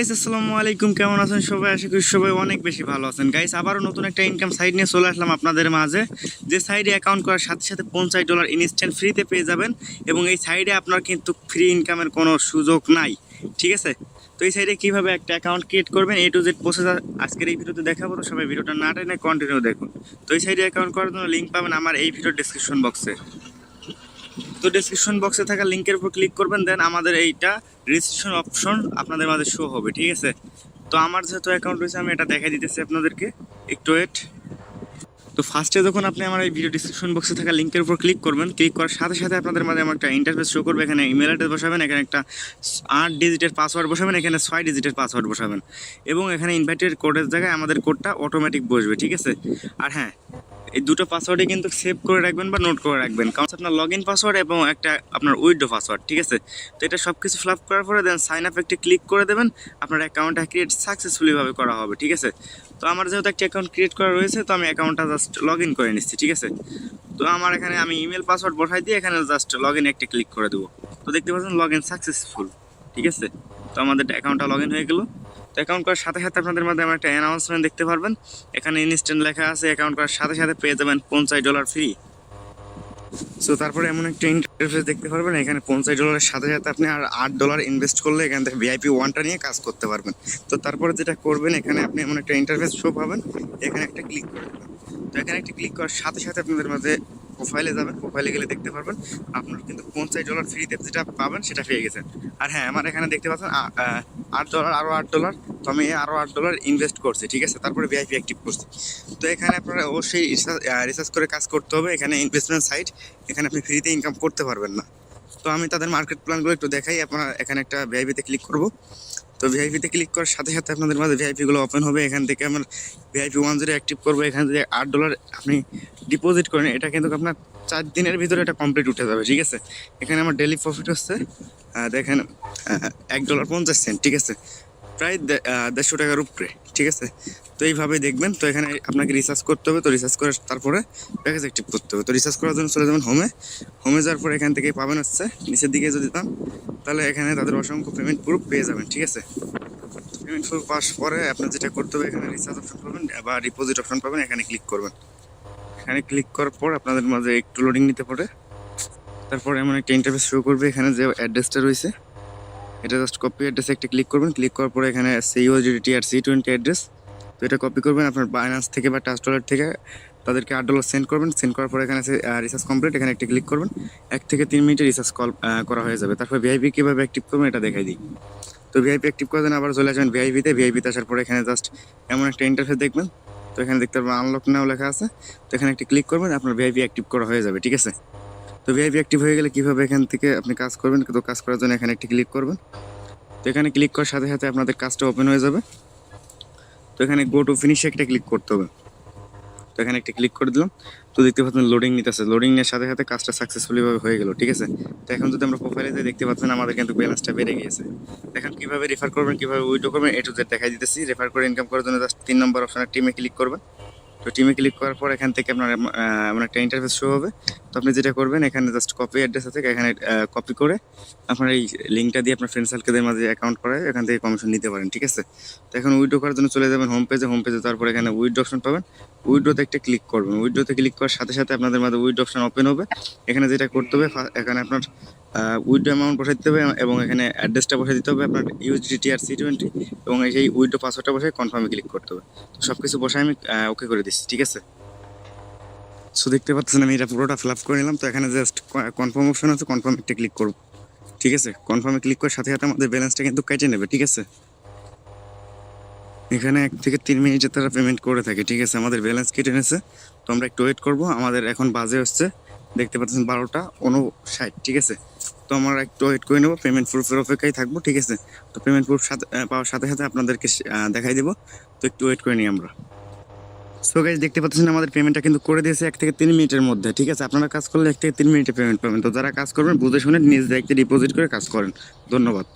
Guys আসসালামু আলাইকুম। কেমন আছেন সবাই? আশা করি সবাই অনেক বেশি ভালো আছেন। গাইস আবারও নতুন একটা ইনকাম সাইট নিয়ে চলে আসলাম আপনাদের মাঝে। যে সাইডে অ্যাকাউন্ট করার সাথে সাথে পঞ্চাশ ডলার ইনস্ট্যান্ট ফ্রিতে পেয়ে যাবেন এবং এই সাইডে আপনার কিন্তু ফ্রি ইনকামের কোনো সুযোগ নাই। ঠিক আছে? তো এই সাইডে কীভাবে একটা অ্যাকাউন্ট ক্রিয়েট করবেন এ টু জেড প্রসেস আজকের এই ভিডিওতে দেখাবো। তো সবাই ভিডিওটা না টেনে কন্টিনিউ দেখুন। তো এই সাইডে অ্যাকাউন্ট করার জন্য লিঙ্ক পাবেন আমার এই ভিডিওর ডিসক্রিপশন বক্সে তো ডেসক্রিপশন বক্সে থাকা লিঙ্কের উপর ক্লিক করবেন দেন আমাদের এইটা রেজিস্ট্রেশন অপশন আপনাদের মাঝে শো হবে, ঠিক আছে? তো আমার যেহেতু অ্যাকাউন্ট রয়েছে, আমি এটা দেখাই দিতেছি আপনাদেরকে। একটু ওয়েট তো ফার্স্টে যখন আপনি আমার এই ভিডিও ডিসক্রিপশন বক্সে থাকা লিঙ্কের উপর ক্লিক করবেন ক্লিক করার সাথে সাথে আপনাদের মাঝে আমার একটা ইন্টারফেস শো করবে, এখানে ইমেল অ্যাড্রেস বসাবেন, এখানে একটা আট ডিজিটের পাসওয়ার্ড বসাবেন, এখানে ছয় ডিজিটের পাসওয়ার্ড বসাবেন। এবং এখানে ইনভাইটেড কোডের জায়গায় আমাদের কোডটা অটোমেটিক বসবে, ঠিক আছে? আর হ্যাঁ এই দুটো পাসওয়ার্ডই কিন্তু সেভ করে রাখবেন বা নোট করে রাখবেন। কারণ আপনার লগ ইন পাসওয়ার্ড এবং একটা আপনার উইডো পাসওয়ার্ড ঠিক আছে? তো এটা সব কিছু ফিল করার পরে দেন সাইন আপ একটি ক্লিক করে দেবেন। আপনার অ্যাকাউন্টটা ক্রিয়েট সাকসেসফুলিভাবে করা হবে, ঠিক আছে? তো আমার যেহেতু একটি অ্যাকাউন্ট ক্রিয়েট করা রয়েছে, তো আমি অ্যাকাউন্টটা জাস্ট লগ ইন করে নিচ্ছি, ঠিক আছে? তো আমার এখানে আমি ইমেল পাসওয়ার্ড বসাই দিয়ে এখানে জাস্ট লগ ইন একটি ক্লিক করে দেবো। তো দেখতে পাচ্ছেন লগ ইন সাকসেসফুল ঠিক আছে? তো আমাদের অ্যাকাউন্টটা লগ ইন হয়ে গেলো। অ্যাকাউন্ট করার সাথে সাথে আপনাদের মধ্যে আমার একটা অ্যানাউন্সমেন্ট দেখতে পারবেন। এখানে ইনস্ট্যান্ট লেখা আছে অ্যাকাউন্ট করার সাথে সাথে পেয়ে যাবেন পঞ্চাশ ডলার ফ্রি সো তারপরে এমন একটা ইন্টারফেস দেখতে পারবেন, এখানে পঞ্চাশ ডলারের সাথে সাথে আপনি আর আট ডলার ইনভেস্ট করলে এখান থেকে ভিআইপি ওয়ানটা নিয়ে কাজ করতে পারবেন। তো, তারপরে যেটা করবেন, এখানে আপনি এমন একটা ইন্টারফেস শো পাবেন। এখানে একটা ক্লিক করে দেবেন। তো, এখানে একটা ক্লিক করার সাথে সাথে আপনাদের মাঝে প্রোফাইলে যাবেন প্রোফাইলে গেলে দেখতে পারবেন আপনার কিন্তু পঞ্চাশ ডলার ফ্রিতে যেটা পাবেন সেটা পেয়ে গেছেন। আর হ্যাঁ আমার এখানে দেখতে পাচ্ছেন আট ডলার আরও আট ডলার তো আমি আরও আট ডলার ইনভেস্ট করছি, ঠিক আছে? তারপরে ভিআইপি অ্যাক্টিভ করছি। তো এখানে আপনারা অবশ্যই রিসার্চ করে কাজ করতে হবে, এখানে ইনভেস্টমেন্ট সাইট এখানে আপনি ফ্রিতে ইনকাম করতে পারবেন না। তো আমি তাদের মার্কেট প্ল্যানগুলো একটু দেখাই, আপনার এখানে একটা ভিআইপিতে ক্লিক করব। তো ভিআইপিতে ক্লিক করার সাথে সাথে আপনাদের মাঝে ভিআইপিগুলো ওপেন হবে। এখান থেকে আমার ভিআইপি ওয়ান জিরো অ্যাক্টিভ করব। এখান থেকে আট ডলার আপনি ডিপোজিট করেন। এটা কিন্তু আপনার চার দিনের ভিতরে এটা কমপ্লিট উঠে যাবে, ঠিক আছে? এখানে আমার ডেলি প্রফিট হচ্ছে দেখেন এক ডলার পঞ্চাশ সেন্ট ঠিক আছে? প্রায় দেড়শো টাকার উপরে, ঠিক আছে? তো এইভাবে দেখবেন। তো এখানে আপনাকে রিসার্চ করতে হবে। তো রিসার্চ করে তারপরে প্যাকেজ অ্যাক্টিভ করতে হবে। তো রিসার্চ করার জন্য চলে যাবেন হোমে হোমে যাওয়ার পরে এখান থেকে পাবেন হচ্ছে নিচের দিকে যদি দাম তাহলে এখানে তাদের অসংখ্য পেমেন্ট প্রুফ পেয়ে যাবেন, ঠিক আছে? পেমেন্ট প্রুফ পাস পরে আপনার যেটা করতে হবে, এখানে রিচার্জ অপশন পাবেন বা ডিপোজিট অপশন পাবেন, এখানে ক্লিক করবেন। এখানে ক্লিক করার পর আপনাদের মাঝে একটু লোডিং নিতে পারে। তারপর এমন একটা ইন্টারফেস শো করবে, এখানে যে অ্যাড্রেসটা রয়েছে। এটা জাস্ট কপি অ্যাড্রেসে একটা ক্লিক করবেন। ক্লিক করার পরে এখানে সিইউজিডিটি আর সি টোয়েন্টি অ্যাড্রেস তো এটা কপি করবেন আপনার বাইনান্স থেকে বা টাচ ডলার থেকে। তাদেরকে আট ডলার সেন্ড করবেন। সেন্ড করার পরে এখানে রিসার্চ কমপ্লিট এখানে একটা ক্লিক করবেন। এক থেকে তিন মিনিটে রিসার্চ কল করা হয়ে যাবে। তারপর ভিআইপি কীভাবে অ্যাক্টিভ করবেন এটা দেখাই দিই। তো ভিআইপি অ্যাক্টিভ করে দেন আবার চলে আসবেন ভিআইপিতে ভিআইপিতে আসার পরে এখানে জাস্ট এমন একটা ইন্টারফেস দেখবেন। তো এখানে দেখতে পারবেন আনলক নাও লেখা আছে। তো এখানে একটি ক্লিক করবেন, আপনার ভিআইপি অ্যাক্টিভ করা হয়ে যাবে, ঠিক আছে? তো ভিআইপি অ্যাক্টিভ হয়ে গেলে কীভাবে এখান থেকে আপনি কাজ করবেন? তো কাজ করার জন্য এখানে একটি ক্লিক করবেন। তো এখানে ক্লিক করার সাথে সাথে আপনাদের কাজটা ওপেন হয়ে যাবে। তো এখানে গো টু ফিনিশে একটা ক্লিক করতে হবে। তো এখানে একটা ক্লিক করে দিলাম। তো দেখতে পাচ্ছেন লোডিং নিতেছে। লোডিং এর সাথে সাথে কাজটা সাকসেসফুলি ভাবে হয়ে গেল, ঠিক আছে? তো এখন যদি আমরা প্রোফাইলে যাই, দেখতে পাচ্ছেন আমাদের কিন্তু ব্যালেন্সটা বেড়ে গিয়েছে। এখন কীভাবে রেফার করবেন, কীভাবে উইডো করবেন, এ টু জেড দেখাই দিতেছি। রেফার করে ইনকাম করার জন্য জাস্ট তিন নম্বর অপশনে টিমে ক্লিক করবেন। তো টিমে ক্লিক করার পর এখান থেকে আপনার এম- এমন একটা ইন্টারফেস শো হবে। তো আপনি যেটা করবেন, এখানে জাস্ট কপি অ্যাড্রেস আছে, এখানে কপি করে আপনার এই লিঙ্কটা দিয়ে আপনার ফ্রেন্ড সার্কেলের মাঝে অ্যাকাউন্ট করে এখান থেকে কমিশন নিতে পারেন, ঠিক আছে? তো এখন উইড্রো করার জন্য চলে যাবেন হোম পেজে হোম পেজে তারপর এখানে উইড্রো অপশন পাবেন। উইড্রোতে একটা ক্লিক করবেন। উইড্রোতে ক্লিক করার সাথে সাথে আপনাদের মাঝে উইড্রো অপশন ওপেন হবে। এখানে যেটা করতে হবে এখানে আপনার উইড্রো অ্যামাউন্ট বসাই দিতে হবে এবং এখানে অ্যাড্রেসটা বসাই দিতে হবে আপনার ইউএসডিটি আর সি টোয়েন্টি এবং এই সেই উইড্রো পাসওয়ার্ডটা বসে কনফার্মে ক্লিক করতে হবে। তো সব কিছু বসে আমি ওকে করে দিচ্ছি, ঠিক আছে? সো দেখতে পাচ্ছেন, আমি এটা পুরোটা ফিল আপ করে নিলাম। তো এখানে জাস্ট কনফার্ম অপশন আছে কনফার্ম একটা ক্লিক করব। ঠিক আছে? কনফার্মে ক্লিক করার সাথে সাথে আমাদের ব্যালেন্সটা কিন্তু কেটে নেবে, ঠিক আছে? এখানে এক থেকে তিন মিনিটে তারা পেমেন্ট করে থাকে, ঠিক আছে? আমাদের ব্যালেন্স কেটে নিয়েছে। তো আমরা একটু ওয়েট করব। আমাদের এখন বাজে হচ্ছে, দেখতে পাচ্ছেন, বারোটা উনষাট ঠিক আছে? তো আমরা একটু ওয়েট করে নেব পেমেন্ট প্রুফের অপেক্ষায় থাকব, ঠিক আছে? তো পেমেন্ট প্রুফ সাথে পাওয়ার সাথে সাথে আপনাদেরকে দেখাই দেবো। তো একটু ওয়েট করে নিই আমরা। সো গাইজ দেখতে পাচ্ছেন আমাদের পেমেন্টটা কিন্তু করে দিয়েছে এক থেকে তিন মিনিটের মধ্যে, ঠিক আছে? আপনারা কাজ করলে এক থেকে তিন মিনিটে পেমেন্ট পাবেন। তো যারা কাজ করবেন, বুঝে শুনে নিজ দায়িত্বে ডিপোজিট করে কাজ করেন। ধন্যবাদ।